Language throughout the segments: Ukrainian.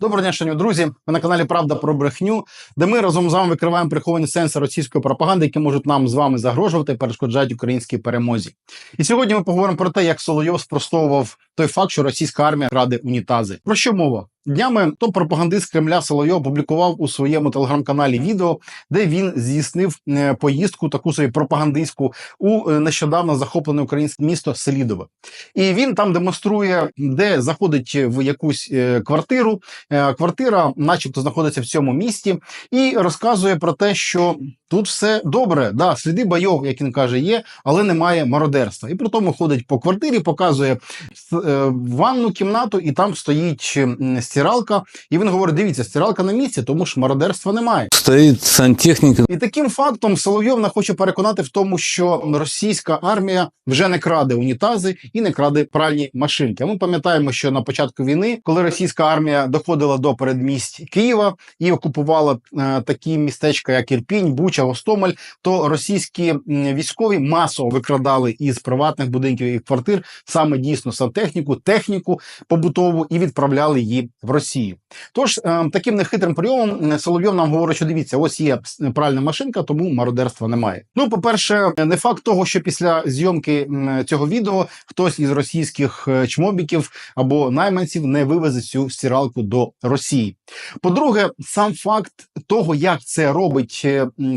Доброго дня, шановні друзі. Ви на каналі Правда про брехню, де ми разом з вами викриваємо приховані сенси російської пропаганди, які можуть нам з вами загрожувати і перешкоджають українській перемозі. І сьогодні ми поговоримо про те, як Соловйов спростовував той факт, що російська армія краде унітази. Про що мова? Днями топ-пропагандист Кремля Соловйов опублікував у своєму телеграм-каналі відео, де він здійснив е, поїздку, таку собі пропагандистську, у е, нещодавно захоплене українське місто Селідове. І він там демонструє, де заходить в якусь е, квартиру. Квартира, начебто, знаходиться в цьому місті, і розказує про те, що тут все добре. Да, сліди бойов, як він каже, є, але немає мародерства. І при тому ходить по квартирі, показує ванну кімнату, і там стоїть стиралка. І він говорить: дивіться, стиралка на місці, тому що мародерства немає. Стоит сантехника. І таким фактом Соловйов не хоче переконати в тому, що російська армія вже не краде унітази і не краде пральні машинки. А ми пам'ятаємо, що на початку війни, коли російська армія доходила до передмість Києва і окупувала е, такі містечка, як Ірпінь, Буча, Гостомель, то російські військові масово викрадали із приватних будинків і квартир саме дійсно сантехніку, техніку побутову і відправляли її в Росію. Тож е, таким нехитрим прийомом е, Соловйов нам говорить, що дивіться, ось є пральна машинка, тому мародерства немає. Ну, по-перше, не факт того, що після зйомки цього відео хтось із російських е, чмобіків або найманців не вивезе цю стиралку до Росії. По-друге, сам факт того, як це робить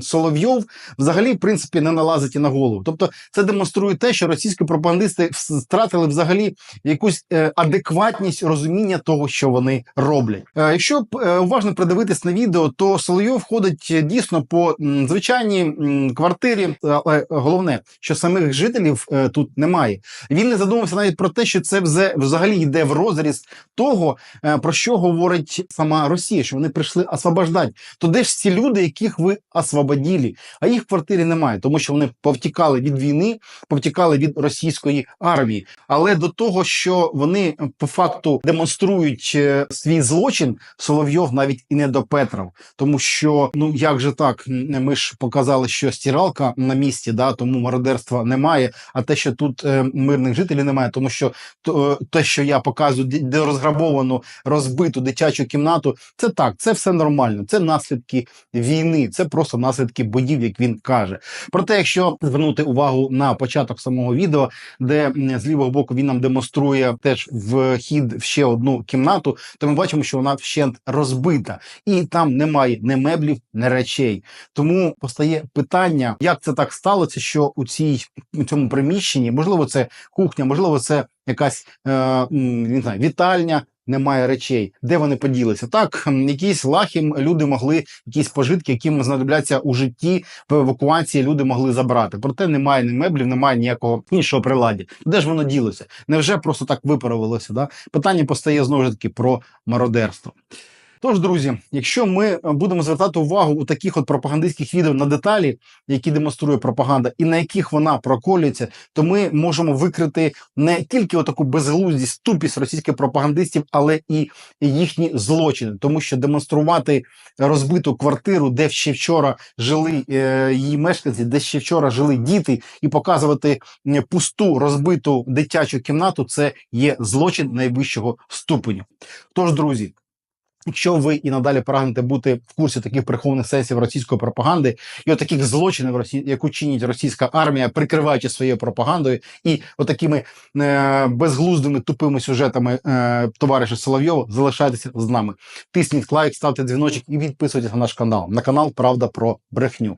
Соловйов, взагалі, в принципі, не налазить і на голову. Тобто, це демонструє те, що російські пропагандисти втратили взагалі якусь е, адекватність розуміння того, що вони роблять. Е, якщо б, е, уважно придивитись на відео, то Соловйов ходить е, дійсно по звичайній квартирі, але головне, що самих жителів тут немає. Він не задумався навіть про те, що це взагалі йде в розріз того, про що говорить сама Росія, що вони прийшли освобождати. То де ж ці люди, яких ви освободили? А їх квартирі немає, тому що вони повтікали від війни, повтікали від російської армії. Але до того, що вони е, по факту демонструють е, свій злочин, Соловйов навіть і не допетрав. Тому що ну як же так? Ми ж показали, що стиралка на місці, да, тому мародерства немає. А те, що тут е, мирних жителів немає, тому що то, е, те, що я показую, де розграбовану, розбиту дитячу кімнату, це так, це все нормально. Це наслідки війни, це просто наслідки боїв, як він каже. Проте, якщо звернути увагу на початок самого відео, де з лівого боку він нам демонструє теж вхід в ще одну кімнату, то ми бачимо, що вона вщент розбита, і там немає ні меблів, ні речей. Тому постає питання, як це так сталося, що у цій у цьому приміщенні, можливо, це кухня, можливо, це якась е, не знаю, вітальня. Немає речей, де вони поділися. Так, якісь лахи люди могли, якісь пожитки, які знадобляться у житті в евакуації, люди могли забрати. Проте немає ні меблів, немає ніякого іншого приладдя. Де ж воно ділося? Невже просто так виправилося? Да? Питання постає знову ж таки про мародерство. Тож, друзі, якщо ми е, будемо звертати увагу у таких от пропагандистських відео на деталі, які демонструє пропаганда, і на яких вона проколюється, то ми можемо викрити не тільки отаку безглуздість, тупість російських пропагандистів, але і їхні злочини, тому що демонструвати розбиту квартиру, де ще вчора жили е, її мешканці, де ще вчора жили діти, і показувати пусту розбиту дитячу кімнату, це є злочин найвищого ступеню. Тож, друзі. Якщо ви і надалі прагнете бути в курсі таких прихованих сенсів російської пропаганди і от злочинів, Росії, яку чинить російська армія, прикриваючи своєю пропагандою, і отакими е... безглуздими тупими сюжетами е... товариша Соловйова, залишайтеся з нами. Тисніть лайк, ставте дзвіночок і підписуйтесь на наш канал. На канал Правда про брехню.